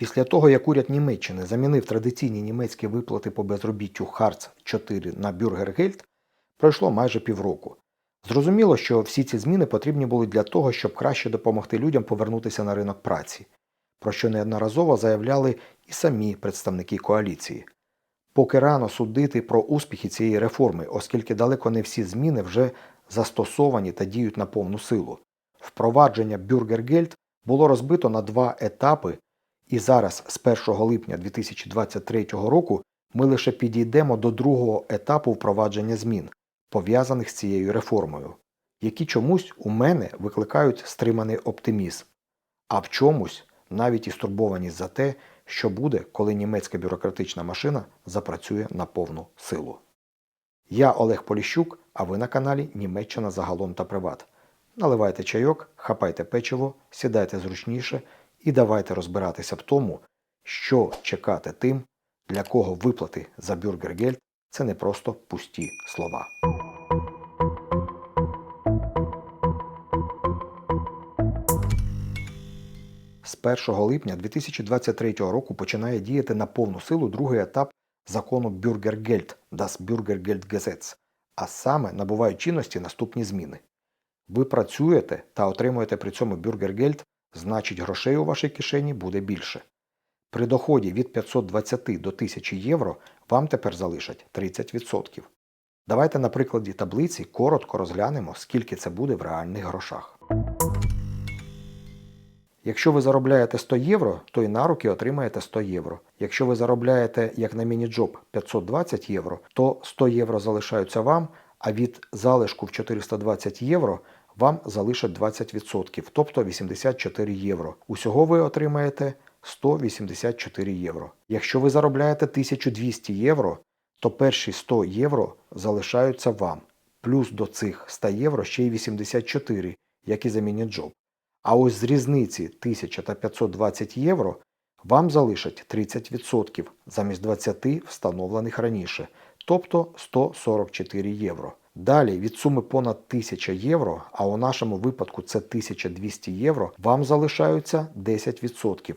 Після того, як уряд Німеччини замінив традиційні німецькі виплати по безробіттю Харц 4 на Бюргергельд, пройшло майже півроку. Зрозуміло, що всі ці зміни потрібні були для того, щоб краще допомогти людям повернутися на ринок праці, про що неодноразово заявляли і самі представники коаліції. Поки рано судити про успіхи цієї реформи, оскільки далеко не всі зміни вже застосовані та діють на повну силу. Впровадження Бюргергельд було розбито на два етапи, і зараз, з 1 липня 2023 року, ми лише підійдемо до другого етапу впровадження змін, пов'язаних з цією реформою, які чомусь у мене викликають стриманий оптимізм, а в чомусь навіть і стурбованість за те, що буде, коли німецька бюрократична машина запрацює на повну силу. Я Олег Поліщук, а ви на каналі Німеччина загалом та приват. Наливайте чайок, хапайте печиво, сідайте зручніше і давайте розбиратися в тому, що чекати тим, для кого виплати за бюргергельд – це не просто пусті слова. З 1 липня 2023 року починає діяти на повну силу другий етап закону Бюргергельд das Bürgergeldgesetz, а саме набувають чинності наступні зміни. Ви працюєте та отримуєте при цьому бюргергельд, значить грошей у вашій кишені буде більше. При доході від 520 до 1000 євро вам тепер залишать 30%. Давайте на прикладі таблиці коротко розглянемо, скільки це буде в реальних грошах. Якщо ви заробляєте 100 євро, то і на руки отримаєте 100 євро. Якщо ви заробляєте, як на міні-джоб, 520 євро, то 100 євро залишаються вам, а від залишку в 420 євро вам залишать 20%, тобто 84 євро. Усього ви отримаєте 184 євро. Якщо ви заробляєте 1200 євро, то перші 100 євро залишаються вам. Плюс до цих 100 євро ще й 84, як і за міні-джоб. А ось з різниці 1000 та 520 євро вам залишать 30% замість 20 встановлених раніше, тобто 144 євро. Далі від суми понад 1000 євро, а у нашому випадку це 1200 євро, вам залишаються 10%.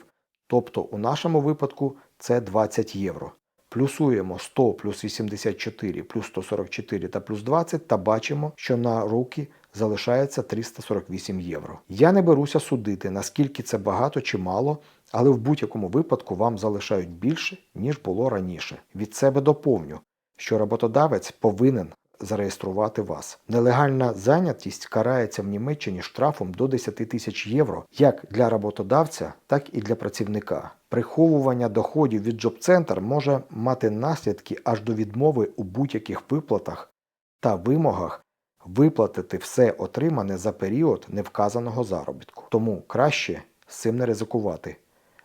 Тобто у нашому випадку це 20 євро. Плюсуємо 100 плюс 84 плюс 144 та плюс 20 та бачимо, що на руки залишається 348 євро. Я не беруся судити, наскільки це багато чи мало, але в будь-якому випадку вам залишають більше, ніж було раніше. Від себе доповню, що роботодавець повинен зареєструвати вас. Нелегальна зайнятість карається в Німеччині штрафом до 10 тисяч євро як для роботодавця, так і для працівника. Приховування доходів від джоб-центр може мати наслідки аж до відмови у будь-яких виплатах та вимогах виплатити все отримане за період невказаного заробітку. Тому краще з цим не ризикувати.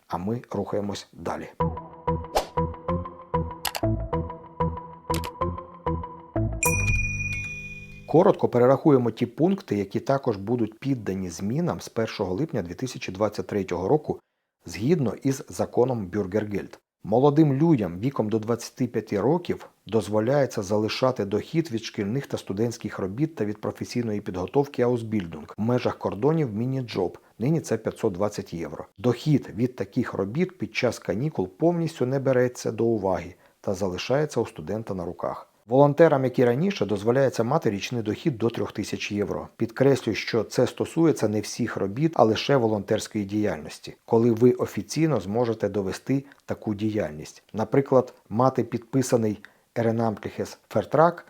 А ми рухаємось далі. Коротко перерахуємо ті пункти, які також будуть піддані змінам з 1 липня 2023 року згідно із законом Бюргергельд. Молодим людям віком до 25 років дозволяється залишати дохід від шкільних та студентських робіт та від професійної підготовки Ausbildung в межах кордонів міні-джоб. Нині це 520 євро. Дохід від таких робіт під час канікул повністю не береться до уваги та залишається у студента на руках. Волонтерам, як і раніше, дозволяється мати річний дохід до 3000 євро. Підкреслюю, що це стосується не всіх робіт, а лише волонтерської діяльності, коли ви офіційно зможете довести таку діяльність. Наприклад, мати підписаний Ehrenamtliches Vertrag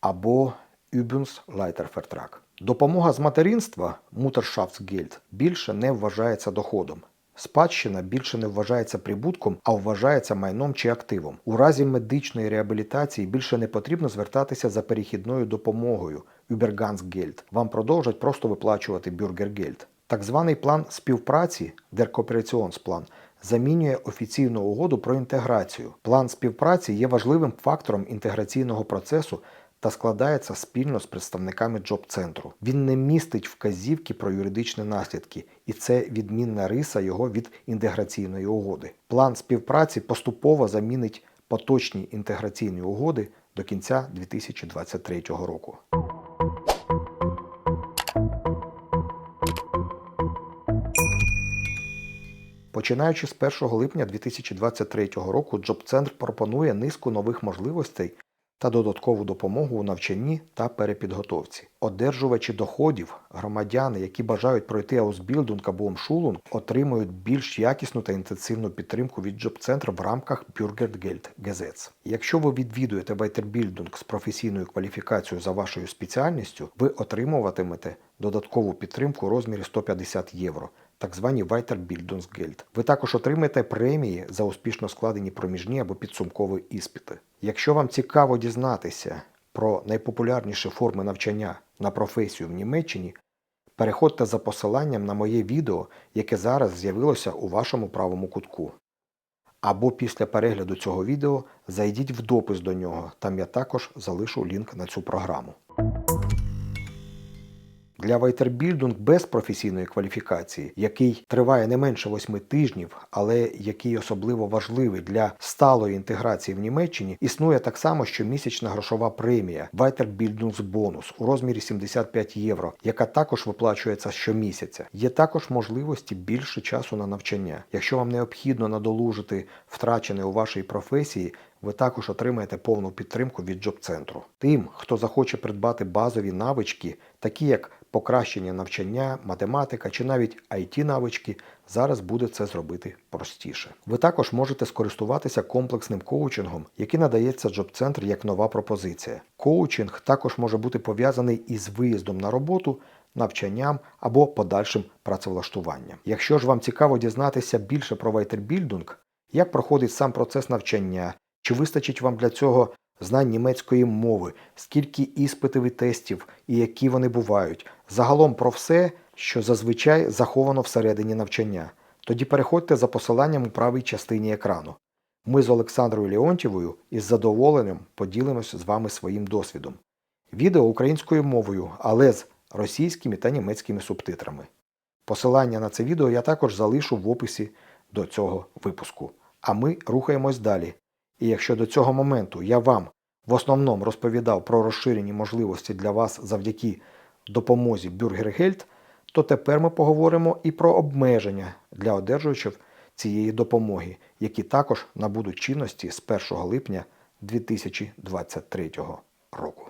або Übungsleitervertrag. Допомога з материнства Mutterschaftsgeld більше не вважається доходом. Спадщина більше не вважається прибутком, а вважається майном чи активом. У разі медичної реабілітації більше не потрібно звертатися за перехідною допомогою Übergangsgeld. Вам продовжать просто виплачувати Bürgergeld. Так званий план співпраці Kooperationsplan замінює офіційну угоду про інтеграцію. План співпраці є важливим фактором інтеграційного процесу та складається спільно з представниками джоб-центру. Він не містить вказівки про юридичні наслідки, і це відмінна риса його від інтеграційної угоди. План співпраці поступово замінить поточні інтеграційні угоди до кінця 2023 року. Починаючи з 1 липня 2023 року, Джоб-центр пропонує низку нових можливостей та додаткову допомогу у навчанні та перепідготовці. Одержувачі доходів, громадяни, які бажають пройти Аусбілдунг або Умшулунг, отримують більш якісну та інтенсивну підтримку від Джоб-центру в рамках Bürgergeld Gesetz. Якщо ви відвідуєте Weiterbildung з професійною кваліфікацією за вашою спеціальністю, ви отримуватимете додаткову підтримку у розмірі 150 євро так звані Weiterbildungsgeld. Ви також отримаєте премії за успішно складені проміжні або підсумкові іспити. Якщо вам цікаво дізнатися про найпопулярніші форми навчання на професію в Німеччині, переходьте за посиланням на моє відео, яке зараз з'явилося у вашому правому кутку. Або після перегляду цього відео зайдіть в допис до нього, там я також залишу лінк на цю програму. Для Weiterbildung без професійної кваліфікації, який триває не менше 8 тижнів, але який особливо важливий для сталої інтеграції в Німеччині, існує так само щомісячна грошова премія Weiterbildungsbonus у розмірі 75 євро, яка також виплачується щомісяця. Є також можливості більше часу на навчання. Якщо вам необхідно надолужити втрачене у вашій професії, ви також отримаєте повну підтримку від джоб-центру. Тим, хто захоче придбати базові навички, такі як покращення навчання, математика чи навіть it навички, зараз буде це зробити простіше. Ви також можете скористуватися комплексним коучингом, який надається джоб-центр як нова пропозиція. Коучинг також може бути пов'язаний із виїздом на роботу. Навчанням або подальшим працевлаштуванням. Якщо ж вам цікаво дізнатися більше про Weiterbildung, як проходить сам процес навчання, чи вистачить вам для цього знань німецької мови, скільки іспитів і тестів і які вони бувають, загалом про все, що зазвичай заховано всередині навчання. Тоді переходьте за посиланням у правій частині екрану. Ми з Олександрою Леонтьєвою із задоволенням поділимося з вами своїм досвідом. Відео українською мовою, але з російськими та німецькими субтитрами. Посилання на це відео я також залишу в описі до цього випуску. А ми рухаємось далі. І якщо до цього моменту я вам в основному розповідав про розширені можливості для вас завдяки допомозі Бюргергельд, то тепер ми поговоримо і про обмеження для одержувачів цієї допомоги, які також набудуть чинності з 1 липня 2023 року.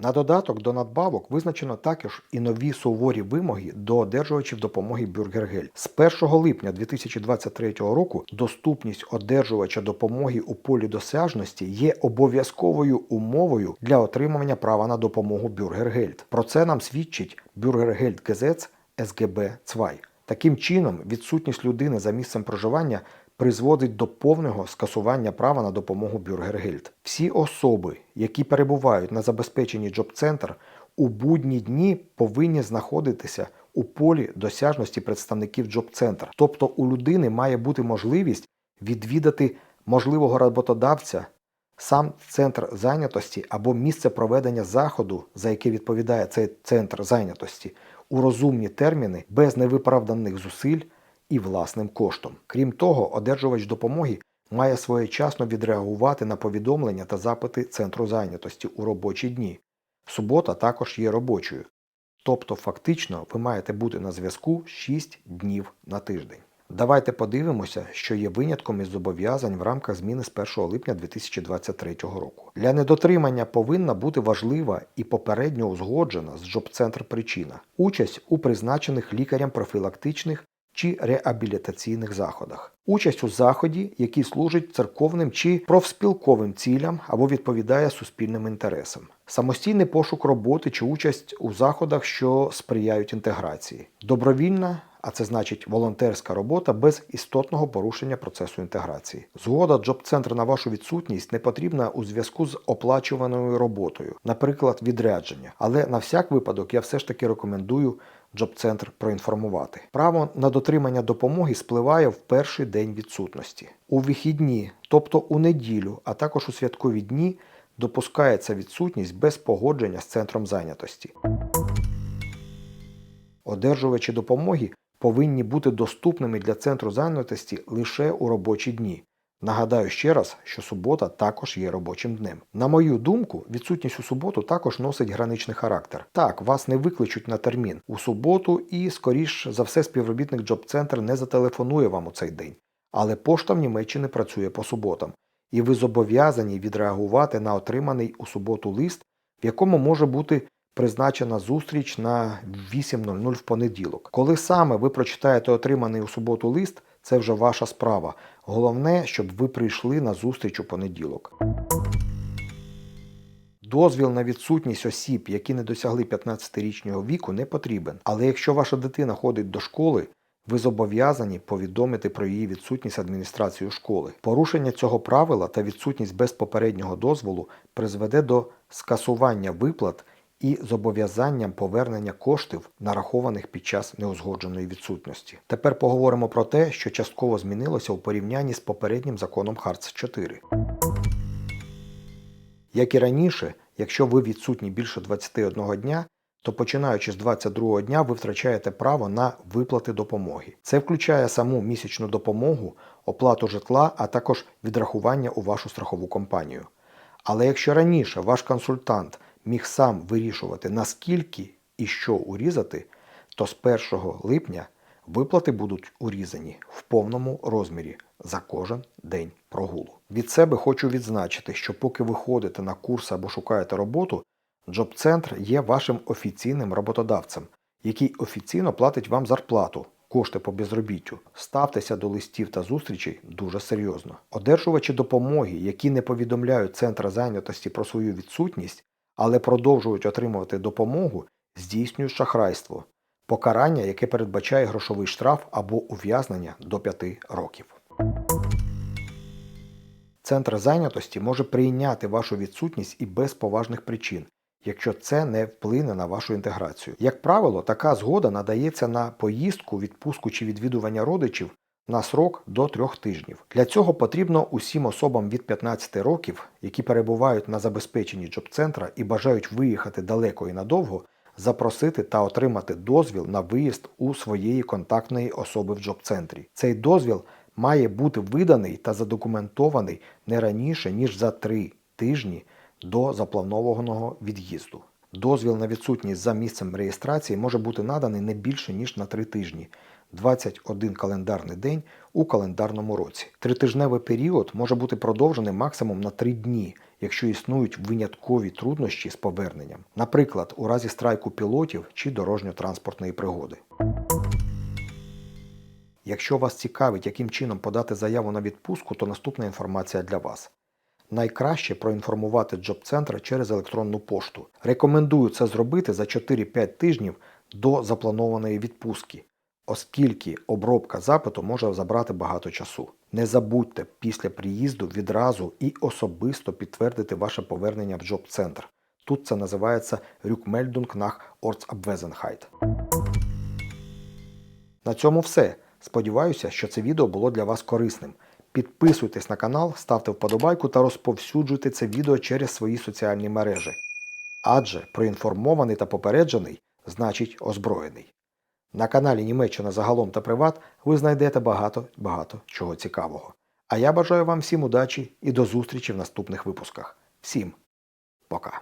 На додаток до надбавок визначено також і нові суворі вимоги до одержувачів допомоги Бюргергель. З 1 липня 2023 року доступність одержувача допомоги у полі досяжності є обов'язковою умовою для отримання права на допомогу Бюргергельд. Про це нам свідчить Бюргергельд Гезец СГБ Цвай. Таким чином, відсутність людини за місцем проживання призводить до повного скасування права на допомогу Бюргергельд. Всі особи, які перебувають на забезпеченні джоб-центр, у будні дні повинні знаходитися у полі досяжності представників джоб-центр. Тобто у людини має бути можливість відвідати можливого роботодавця, сам центр зайнятості або місце проведення заходу, за яке відповідає цей центр зайнятості, у розумні терміни без невиправданих зусиль і власним коштом. Крім того, одержувач допомоги має своєчасно відреагувати на повідомлення та запити центру зайнятості у робочі дні. Субота також є робочою. Тобто, фактично, ви маєте бути на зв'язку 6 днів на тиждень. Давайте подивимося, що є винятком із зобов'язань в рамках зміни з 1 липня 2023 року. Для недотримання повинна бути важлива і попередньо узгоджена з джоб-центр причина участь у призначених лікарям профілактичних чи реабілітаційних заходах, участь у заході, який служить церковним чи профспілковим цілям або відповідає суспільним інтересам, самостійний пошук роботи чи участь у заходах, що сприяють інтеграції, добровільна. А це значить волонтерська робота без істотного порушення процесу інтеграції. Згода джоб-центр на вашу відсутність не потрібна у зв'язку з оплачуваною роботою, наприклад, відрядження. Але на всяк випадок я все ж таки рекомендую Джоб-центр проінформувати. Право на дотримання допомоги спливає в перший день відсутності. У вихідні, тобто у неділю, а також у святкові дні, допускається відсутність без погодження з центром зайнятості. Одержувачі допомоги повинні бути доступними для центру зайнятості лише у робочі дні. Нагадаю ще раз, що субота також є робочим днем. На мою думку, відсутність у суботу також носить граничний характер. Так, вас не викличуть на термін у суботу, і, скоріш за все, співробітник Джоб-центр не зателефонує вам у цей день. Але пошта в Німеччині працює по суботам, і ви зобов'язані відреагувати на отриманий у суботу лист, в якому може бути призначена зустріч на 8.00 в понеділок. Коли саме ви прочитаєте отриманий у суботу лист, це вже ваша справа. Головне, щоб ви прийшли на зустріч у понеділок. Дозвіл на відсутність осіб, які не досягли 15-річного віку, не потрібен. Але якщо ваша дитина ходить до школи, ви зобов'язані повідомити про її відсутність адміністрацію школи. Порушення цього правила та відсутність без попереднього дозволу призведе до скасування виплат і зобов'язанням повернення коштів, нарахованих під час неузгодженої відсутності. Тепер поговоримо про те, що частково змінилося у порівнянні з попереднім законом Харц 4. Як і раніше, якщо ви відсутні більше 21 дня, то починаючи з 22 дня ви втрачаєте право на виплати допомоги. Це включає саму місячну допомогу, оплату житла, а також відрахування у вашу страхову компанію. Але якщо раніше ваш консультант міг сам вирішувати, наскільки і що урізати, то з 1 липня виплати будуть урізані в повному розмірі за кожен день прогулу. Від себе хочу відзначити, що поки ви ходите на курси або шукаєте роботу, Джоб-центр є вашим офіційним роботодавцем, який офіційно платить вам зарплату, кошти по безробіттю. Ставтеся до листів та зустрічей дуже серйозно. Одержувачі допомоги, які не повідомляють центра зайнятості про свою відсутність, але продовжують отримувати допомогу, здійснюють шахрайство, покарання, яке передбачає грошовий штраф або ув'язнення до 5 років. Центр зайнятості може прийняти вашу відсутність і без поважних причин, якщо це не вплине на вашу інтеграцію. Як правило, така згода надається на поїздку, відпустку чи відвідування родичів на срок до трьох тижнів. Для цього потрібно усім особам від 15 років, які перебувають на забезпеченні джоб-центра і бажають виїхати далеко і надовго, запросити та отримати дозвіл на виїзд у своєї контактної особи в джоб-центрі. Цей дозвіл має бути виданий та задокументований не раніше, ніж за три тижні до запланованого від'їзду. Дозвіл на відсутність за місцем реєстрації може бути наданий не більше, ніж на три тижні. 21 календарний день у календарному році. Тритижневий період може бути продовжений максимум на 3 дні, якщо існують виняткові труднощі з поверненням, наприклад, у разі страйку пілотів чи дорожньо-транспортної пригоди. Якщо вас цікавить, яким чином подати заяву на відпустку, то наступна інформація для вас. Найкраще проінформувати джоб-центр через електронну пошту. Рекомендую це зробити за 4-5 тижнів до запланованої відпустки, оскільки обробка запиту може забрати багато часу. Не забудьте після приїзду відразу і особисто підтвердити ваше повернення в джоб-центр. Тут це називається Rückmeldung nach Ortsabwesenheit. На цьому все. Сподіваюся, що це відео було для вас корисним. Підписуйтесь на канал, ставте вподобайку та розповсюджуйте це відео через свої соціальні мережі. Адже проінформований та попереджений значить озброєний. На каналі Німеччина загалом та приват ви знайдете багато-багато чого цікавого. А я бажаю вам всім удачі і до зустрічі в наступних випусках. Всім пока!